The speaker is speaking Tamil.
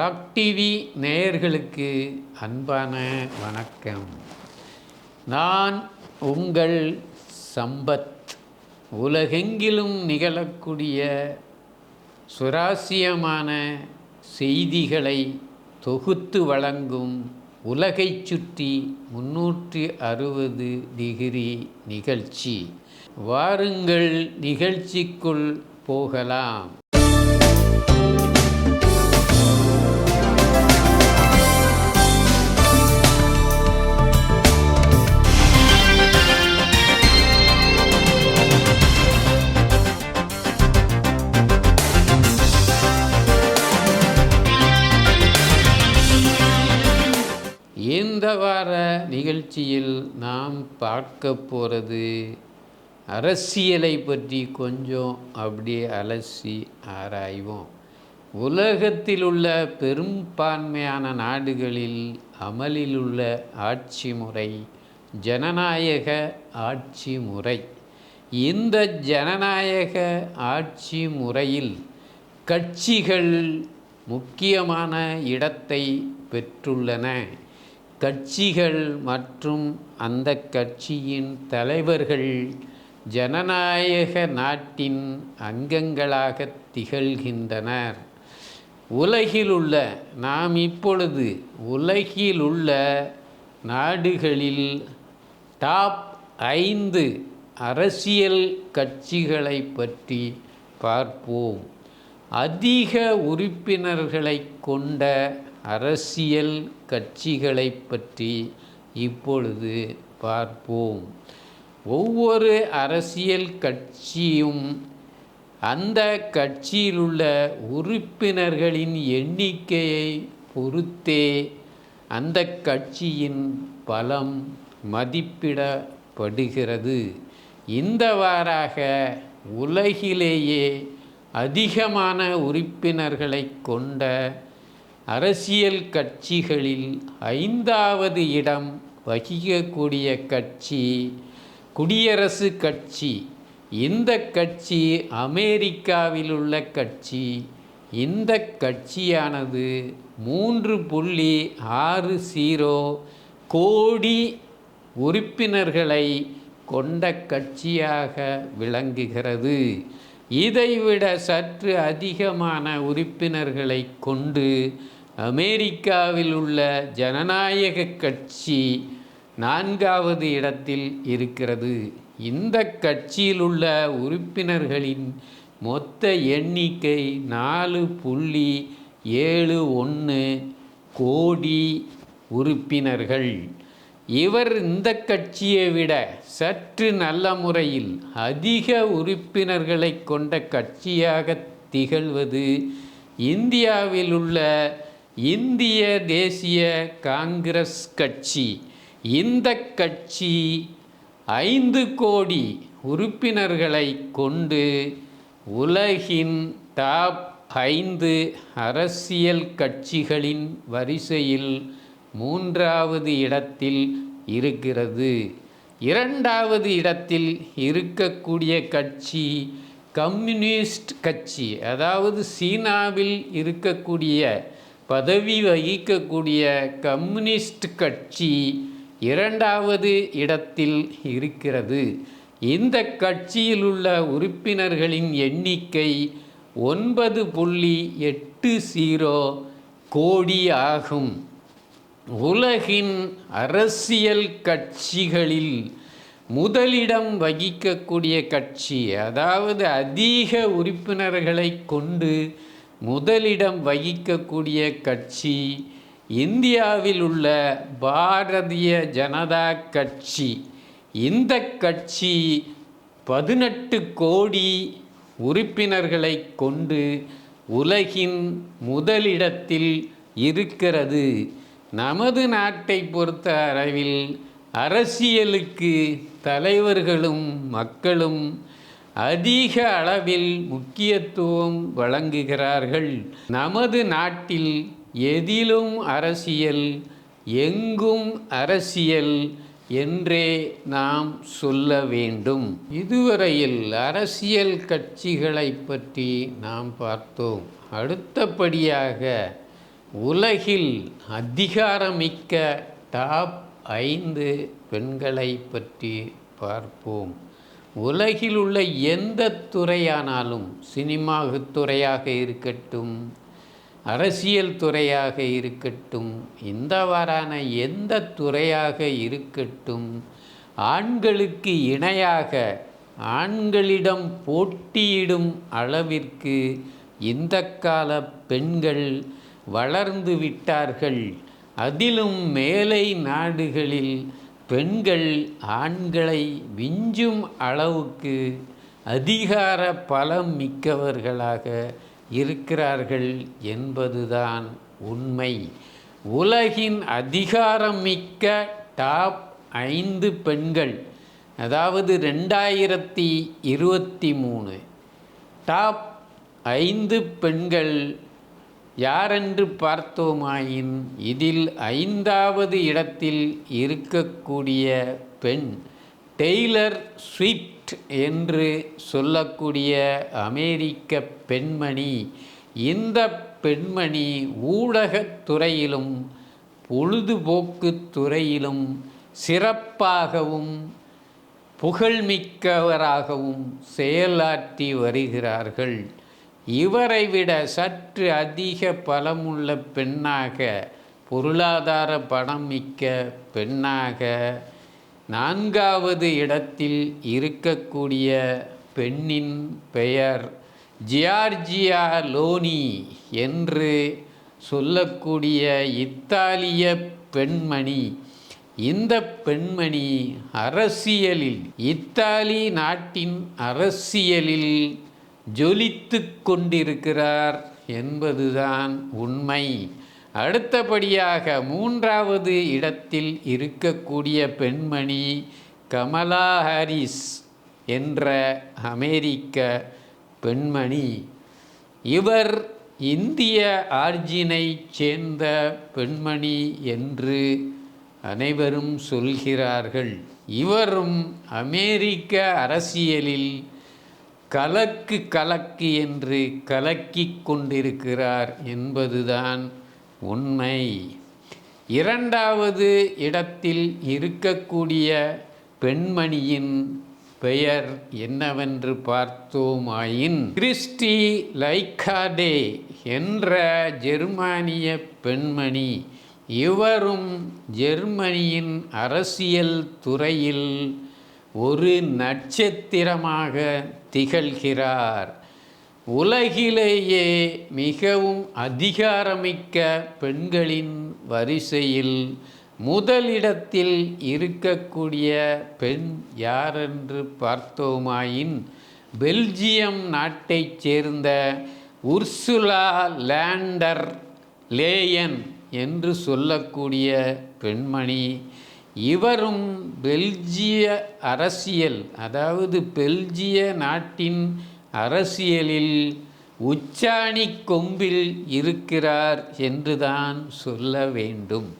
டிவி நேயர்களுக்கு அன்பான வணக்கம். நான் உங்கள் சம்பத். உலகெங்கிலும் நிகழக்கூடிய சுராசியமான செய்திகளை தொகுத்து வழங்கும் உலகைச் சுற்றி முன்னூற்றி அறுபது டிகிரி நிகழ்ச்சி. வாருங்கள் நிகழ்ச்சிக்குள் போகலாம். இந்த வார நிகழ்ச்சியில் நாம் பார்க்க போகிறது அரசியலை பற்றி கொஞ்சம் அப்படியே அலசி ஆராய்வோம். உலகத்தில் உள்ள பெரும்பான்மையான நாடுகளில் அமலில் உள்ள ஆட்சி முறை ஜனநாயக ஆட்சி முறை. இந்த ஜனநாயக ஆட்சி முறையில் கட்சிகள் முக்கியமான இடத்தை பெற்றுள்ளன. கட்சிகள் மற்றும் அந்த கட்சியின் தலைவர்கள் ஜனநாயக நாட்டின் அங்கங்களாக திகழ்கின்றனர். உலகிலுள்ள நாம் இப்பொழுது உலகிலுள்ள நாடுகளில் டாப் ஐந்து அரசியல் கட்சிகளை பற்றி பார்ப்போம். அதிக உறுப்பினர்களை கொண்ட அரசியல் கட்சிகளை பற்றி இப்பொழுது பார்ப்போம். ஒவ்வொரு அரசியல் கட்சியும் அந்த கட்சியிலுள்ள உறுப்பினர்களின் எண்ணிக்கையை பொறுத்தே அந்த கட்சியின் பலம் மதிப்பிடப்படுகிறது. இந்த வாராக உலகிலேயே அதிகமான உறுப்பினர்களை கொண்ட அரசியல் கட்சிகளில் ஐந்தாவது இடம் வகிக்கக்கூடிய கட்சி குடியரசு கட்சி இந்த கட்சி அமெரிக்காவில் உள்ள கட்சி. இந்த கட்சியானது மூன்று புள்ளி ஆறு ஜீரோ கோடி உறுப்பினர்களை கொண்ட கட்சியாக விளங்குகிறது. இதைவிட சற்று அதிகமான உறுப்பினர்களை கொண்டு அமெரிக்காவில் உள்ள ஜனநாயக கட்சி நான்காவது இடத்தில் இருக்கிறது. இந்த கட்சியில் உள்ள உறுப்பினர்களின் மொத்த எண்ணிக்கை நாலு புள்ளி ஏழு ஒன்று கோடி உறுப்பினர்கள். இவர் இந்த கட்சியை விட சற்று நல்ல முறையில் அதிக உறுப்பினர்களை கொண்ட கட்சியாக திகழ்வது இந்தியாவில் உள்ள இந்திய தேசிய காங்கிரஸ் கட்சி. இந்த கட்சி ஐந்து கோடி உறுப்பினர்களை கொண்டு உலகின் டாப் ஐந்து அரசியல் கட்சிகளின் வரிசையில் மூன்றாவது இடத்தில் இருக்கிறது. இரண்டாவது இடத்தில் இருக்கக்கூடிய கட்சி கம்யூனிஸ்ட் கட்சி. அதாவது சீனாவில் இருக்கக்கூடிய பதவி வகிக்கக்கூடிய கம்யூனிஸ்ட் கட்சி இரண்டாவது இடத்தில் இருக்கிறது. இந்த கட்சியில் உள்ள உறுப்பினர்களின் எண்ணிக்கை ஒன்பது புள்ளி எட்டு ஜீரோ கோடி ஆகும். உலகின் அரசியல் கட்சிகளில் முதலிடம் வகிக்கக்கூடிய கட்சி அதாவது அதிக உறுப்பினர்களை கொண்டு முதலிடம் வகிக்கக்கூடிய கட்சி இந்தியாவில் உள்ள பாரதிய ஜனதா கட்சி. இந்த கட்சி பதினெட்டு கோடி உறுப்பினர்களை கொண்டு உலகின் முதலிடத்தில் இருக்கிறது. நமது நாட்டை பொறுத்த அளவில் அரசியலுக்கு தலைவர்களும் மக்களும் அதிக அளவில் முக்கியத்துவம் வழங்குகிறார்கள். நமது நாட்டில் எதிலும் அரசியல் எங்கும் அரசியல் என்றே நாம் சொல்ல வேண்டும். இதுவரையில் அரசியல் கட்சிகளை பற்றி நாம் பார்த்தோம். அடுத்தபடியாக உலகில் அதிகாரமிக்க டாப் ஐந்து பெண்களை பற்றி பார்ப்போம். உலகில் உள்ள எந்த துறையானாலும் சினிமா துறையாக இருக்கட்டும் அரசியல் துறையாக இருக்கட்டும் இந்தவாறான எந்த துறையாக இருக்கட்டும் ஆண்களுக்கு இணையாக ஆண்களிடம் போட்டியிடும் அளவிற்கு இந்த கால பெண்கள் வளர்ந்து விட்டார்கள். அதிலும் மேலை நாடுகளில் பெண்கள் ஆண்களை விஞ்சும் அளவுக்கு அதிகார பலம் மிக்கவர்களாக இருக்கிறார்கள் என்பதுதான் உண்மை. உலகின் அதிகாரம் மிக்க டாப் ஐந்து பெண்கள் அதாவது ரெண்டாயிரத்தி இருபத்தி மூணு. டாப் ஐந்து பெண்கள் யாரென்று பார்த்தோமாயின் இதில் ஐந்தாவது இடத்தில் இருக்கக்கூடிய பெண் டெய்லர் ஸ்விஃப்ட் என்று சொல்லக்கூடிய அமெரிக்க பெண்மணி. இந்த பெண்மணி ஊடகத் துறையிலும் பொழுதுபோக்கு துறையிலும் சிறப்பாகவும் புகழ்மிக்கவராகவும் செயலாற்றி வருகிறார்கள். இவரை விட சற்று அதிக பலமுள்ள பெண்ணாக பொருளாதார பணம் மிக்க பெண்ணாக நான்காவது இடத்தில் இருக்கக்கூடிய பெண்ணின் பெயர் ஜியார்ஜியா லோனி என்று சொல்லக்கூடிய இத்தாலிய பெண்மணி. இந்த பெண்மணி அரசியலில் இத்தாலி நாட்டின் அரசியலில் ஜொலித்து கொண்டிருக்கிறார் என்பதுதான் உண்மை. அடுத்தபடியாக மூன்றாவது இடத்தில் இருக்கக்கூடிய பெண்மணி கமலா ஹாரிஸ் என்ற அமெரிக்க பெண்மணி. இவர் இந்திய ஆர்ஜினை சேர்ந்த பெண்மணி என்று அனைவரும் சொல்கிறார்கள். இவரும் அமெரிக்க அரசியலில் கலக்கு கலக்கு என்று கலக்கிக் கொண்டிருக்கிறார் என்பதுதான் உண்மை. இரண்டாவது இடத்தில் இருக்கக்கூடிய பெண்மணியின் பெயர் என்னவென்று பார்த்தோமாயின் கிறிஸ்டி லைக்காடே என்ற ஜெர்மானிய பெண்மணி இவரும் ஜெர்மனியின் அரசியல் துறையில் ஒரு நட்சத்திரமாக திகழ்கிறார். உலகிலேயே மிகவும் அதிகாரமிக்க பெண்களின் வரிசையில் முதலிடத்தில் இருக்கக்கூடிய பெண் யாரென்று பார்த்தோமாயின் பெல்ஜியம் நாட்டைச் சேர்ந்த உர்சுலா லேண்டர் லேயன் என்று சொல்லக்கூடிய பெண்மணி இவரும் பெல்ஜிய அரசியல் அதாவது பெல்ஜிய நாட்டின் அரசியலில் உச்சாணி கொம்பில் இருக்கிறார் என்றுதான் சொல்ல வேண்டும்.